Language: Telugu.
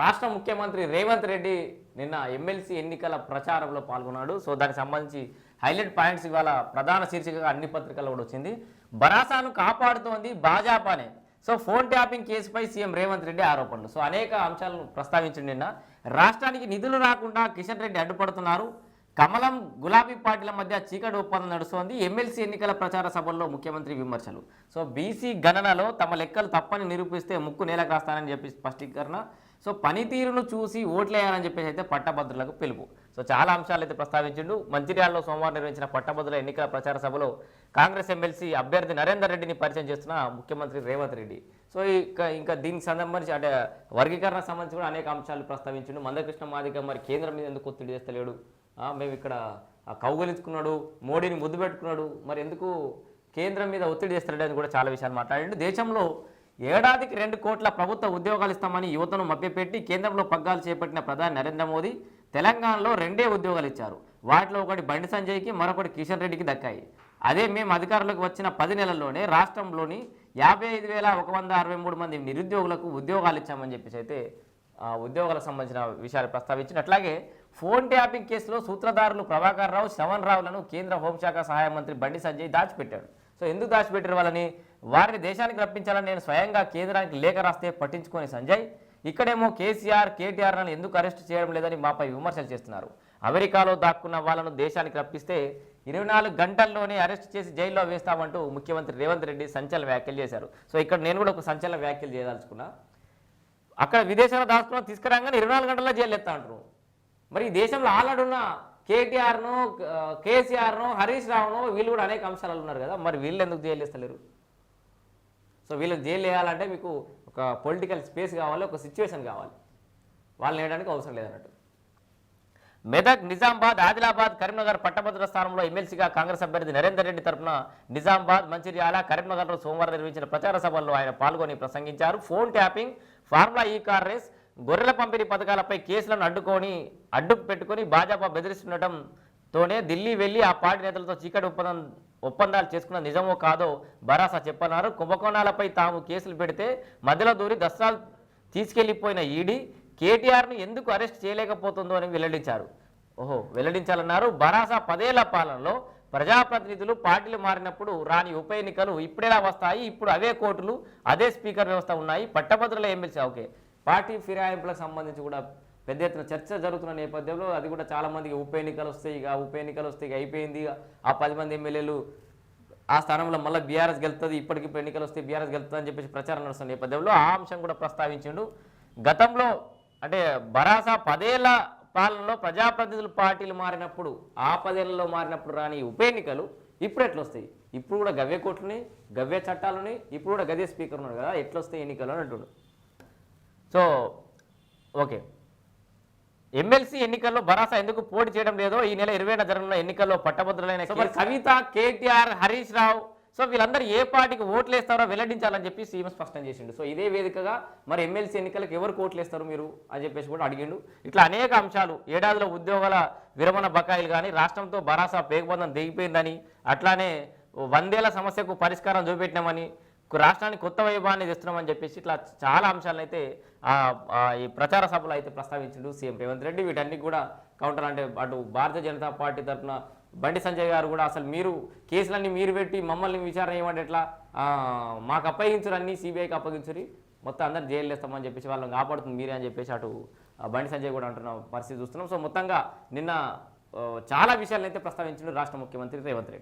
రాష్ట్ర ముఖ్యమంత్రి రేవంత్ రెడ్డి నిన్న ఎమ్మెల్సీ ఎన్నికల ప్రచారంలో పాల్గొన్నాడు. సో దానికి సంబంధించి హైలైట్ పాయింట్స్ ఇవాళ ప్రధాన శీర్షికగా అన్ని పత్రికల్లో కూడా వచ్చింది. బరాసాను కాపాడుతోంది భాజపానే. సో ఫోన్ ట్యాపింగ్ కేసుపై సీఎం రేవంత్ రెడ్డి ఆరోపణలు. సో అనేక అంశాలను ప్రస్తావించింది నిన్న. రాష్ట్రానికి నిధులు రాకుండా కిషన్ రెడ్డి అడ్డుపడుతున్నారు. కమలం గులాబీ పార్టీల మధ్య చీకటి ఒప్పందం నడుస్తోంది. ఎమ్మెల్సీ ఎన్నికల ప్రచార సభల్లో ముఖ్యమంత్రి విమర్శలు. సో బీసీ గణనలో తమ లెక్కలు తప్పని నిరూపిస్తే ముక్కు నేలకు రాస్తానని చెప్పి స్పష్టీకరణ. సో పనితీరును చూసి ఓట్లేయాలని చెప్పేసి అయితే పట్టభద్రులకు పిలుపు. సో చాలా అంశాలు అయితే ప్రస్తావించిండు. మంచిర్యాలలో సోమవారం నిర్వహించిన పట్టభద్రుల ఎన్నికల ప్రచార సభలో కాంగ్రెస్ ఎమ్మెల్సీ అభ్యర్థి నరేందర్ రెడ్డిని పరిచయం చేస్తున్న ముఖ్యమంత్రి రేవంత్ రెడ్డి. సో ఇంకా ఇంకా దీనికి సంబంధించి అంటే వర్గీకరణ సంబంధించి కూడా అనేక అంశాలు ప్రస్తావించిండు. మందకృష్ణ మాదిక మరి కేంద్రం మీద ఎందుకు ఒత్తిడి చేస్తలేడు? మేము ఇక్కడ ఆ, కౌగలించుకున్నాడు మోడీని ముద్దు పెట్టుకున్నాడు. మరి ఎందుకు కేంద్రం మీద ఒత్తిడి చేస్తాడు అని కూడా చాలా విషయాలు మాట్లాడిండు. దేశంలో ఏడాదికి రెండు కోట్ల ప్రభుత్వ ఉద్యోగాలు ఇస్తామని యువతను మభ్యపెట్టి కేంద్రంలో పగ్గాలు చేపట్టిన ప్రధాని నరేంద్ర మోదీ తెలంగాణలో రెండే ఉద్యోగాలు ఇచ్చారు. వాటిలో ఒకటి బండి సంజయ్కి మరొకటి కిషన్ రెడ్డికి దక్కాయి. అదే మేము అధికారంలోకి వచ్చిన పది నెలల్లోనే రాష్ట్రంలోని యాభై ఐదు వేల ఒక వంద అరవై మూడు మంది నిరుద్యోగులకు ఉద్యోగాలు ఇచ్చామని చెప్పేసి అయితే ఉద్యోగాలకు సంబంధించిన విషయాలు ప్రస్తావించిన అట్లాగే ఫోన్ ట్యాపింగ్ కేసులో సూత్రధారులు ప్రభాకర్ రావు శ్రవణ్ రావులను కేంద్ర హోంశాఖ సహాయ మంత్రి బండి సంజయ్ దాచిపెట్టాడు. సో ఎందుకు దాచిపెట్టారు వాళ్ళని? వారిని దేశానికి రప్పించాలని నేను స్వయంగా కేంద్రానికి లేఖ రాస్తే పట్టించుకొని సంజయ్ ఇక్కడేమో కేసీఆర్ కేటీఆర్లను ఎందుకు అరెస్ట్ చేయడం లేదని మాపై విమర్శలు చేస్తున్నారు. అమెరికాలో దాక్కున్న వాళ్ళను దేశానికి రప్పిస్తే ఇరవై నాలుగు గంటల్లోనే అరెస్ట్ చేసి జైల్లో వేస్తామంటూ ముఖ్యమంత్రి రేవంత్ రెడ్డి సంచలన వ్యాఖ్యలు చేశారు. సో ఇక్కడ నేను కూడా ఒక సంచలన వ్యాఖ్యలు చేయదలుచుకున్నా. అక్కడ విదేశాల్లో దాచుకున్న తీసుకురాగానే ఇరవై నాలుగు గంటల్లో జైలు ఎత్తా అంటారు మరి ఈ దేశంలో ఆల్రెడీ కేటీఆర్ను కేసీఆర్ను హరీష్ రావును వీళ్ళు కూడా అనేక అంశాలు ఉన్నారు కదా. మరి వీళ్ళు ఎందుకు జైలు వేస్తలేరు? సో వీళ్ళని జైలు వేయాలంటే మీకు ఒక పొలిటికల్ స్పేస్ కావాలి ఒక సిచ్యువేషన్ కావాలి. వాళ్ళని వేయడానికి అవసరం లేదన్నట్టు. మెదక్ నిజామాబాద్ ఆదిలాబాద్ కరీంనగర్ పట్టభద్రుల స్థానంలో ఎమ్మెల్సీగా కాంగ్రెస్ అభ్యర్థి నరేందర్ రెడ్డి తరపున నిజామాబాద్ మంచిర్యాల కరీంనగర్లో సోమవారం నిర్వహించిన ప్రచార సభల్లో ఆయన పాల్గొని ప్రసంగించారు. Phone tapping formula E car race గొర్రెల పంపిణీ పథకాలపై కేసులను అడ్డుకొని అడ్డు పెట్టుకొని భాజపా బెదిరిస్తుండటం తోనే ఢిల్లీ వెళ్ళి ఆ పార్టీ నేతలతో చీకటి ఒప్పందం ఒప్పందాలు చేసుకున్న నిజమో కాదో భరాసా చెప్పన్నారు. కుంభకోణాలపై తాము కేసులు పెడితే మధ్యలో దూరి దసరాలు తీసుకెళ్ళిపోయిన ఈడీ కేటీఆర్ను ఎందుకు అరెస్ట్ చేయలేకపోతుందో అని వెల్లడించారు. ఓహో వెల్లడించాలన్నారు. భరాసా పదేళ్ళ పాలనలో ప్రజాప్రతినిధులు పార్టీలు మారినప్పుడు రాని ఉప ఎన్నికలు ఇప్పుడేలా వస్తాయి. ఇప్పుడు అవే కోర్టులు అదే స్పీకర్ వ్యవస్థ ఉన్నాయి. పట్టభద్రుల ఎమ్మెల్సీ ఓకే. పార్టీ ఫిరాయింపులకు సంబంధించి కూడా పెద్ద ఎత్తున చర్చ జరుగుతున్న నేపథ్యంలో అది కూడా చాలామందికి ఉప ఎన్నికలు వస్తాయి. ఇక ఉప ఎన్నికలు వస్తాయి అయిపోయింది. ఇక ఆ పది మంది ఎమ్మెల్యేలు ఆ స్థానంలో మళ్ళీ బీఆర్ఎస్ గెలుస్తుంది ఇప్పటికి ఎన్నికలు వస్తే బీఆర్ఎస్ గెలుస్తుంది అని చెప్పేసి ప్రచారం నడుస్తున్న నేపథ్యంలో ఆ అంశం కూడా ప్రస్తావించిండు. గతంలో అంటే బరాసా పదేళ్ళ పాలనలో ప్రజాప్రతినిధులు పార్టీలు మారినప్పుడు ఆ పదేళ్ళలో మారినప్పుడు రాని ఉప ఎన్నికలు ఇప్పుడు ఎట్లా వస్తాయి? ఇప్పుడు కూడా గవ్య కోట్లుని గవ్య చట్టాలని ఇప్పుడు కూడా గదే స్పీకర్ ఉన్నాడు కదా ఎట్లొస్తాయి ఎన్నికలు అని అంటున్నాడు సో ఓకే. ఎమ్మెల్సీ ఎన్నికల్లో భరాసా ఎందుకు పోటీ చేయడం లేదో ఈ నెల ఇరవైన జరగనున్న ఎన్నికల్లో పట్టభద్రులైన సో మరి కవిత కేటీఆర్ హరీష్ రావు సో వీళ్ళందరూ ఏ పార్టీకి ఓట్లు వేస్తారో వెల్లడించాలని చెప్పి సీఎం స్పష్టం చేసిండు. సో ఇదే వేదికగా మరి ఎమ్మెల్సీ ఎన్నికలకు ఎవరికి ఓట్లు వేస్తారు మీరు అని చెప్పేసి కూడా అడిగిండు. ఇట్లా అనేక అంశాలు ఏడాదిలో ఉద్యోగాల విరమణ బకాయిలు కానీ రాష్ట్రంతో భరాసా పేగబంధం దిగిపోయిందని అట్లానే వందేళ్ళ సమస్యకు పరిష్కారం చూపెట్టినామని రాష్ట్రానికి కొత్త వైభవాన్ని తెస్తున్నామని చెప్పేసి ఇట్లా చాలా అంశాలను అయితే ఈ ప్రచార సభలో అయితే ప్రస్తావించిండు సీఎం రేవంత్ రెడ్డి. వీటన్ని కూడా కౌంటర్ అంటే అటు భారతీయ జనతా పార్టీ తరఫున బండి సంజయ్ గారు కూడా అసలు మీరు కేసులన్నీ మీరు పెట్టి మమ్మల్ని విచారణ చేయమంటే ఎట్లా? మాకు అప్పగించరు అన్ని సిబిఐకి అప్పగించరు. మొత్తం అందరు జైలు వేస్తామని చెప్పేసి వాళ్ళని కాపాడుతుంది మీరే అని చెప్పేసి అటు బండి సంజయ్ కూడా అంటున్న పరిస్థితి చూస్తున్నాం. సో మొత్తంగా నిన్న చాలా విషయాలను అయితే ప్రస్తావించిండు రాష్ట్ర ముఖ్యమంత్రి రేవంత్ రెడ్డి.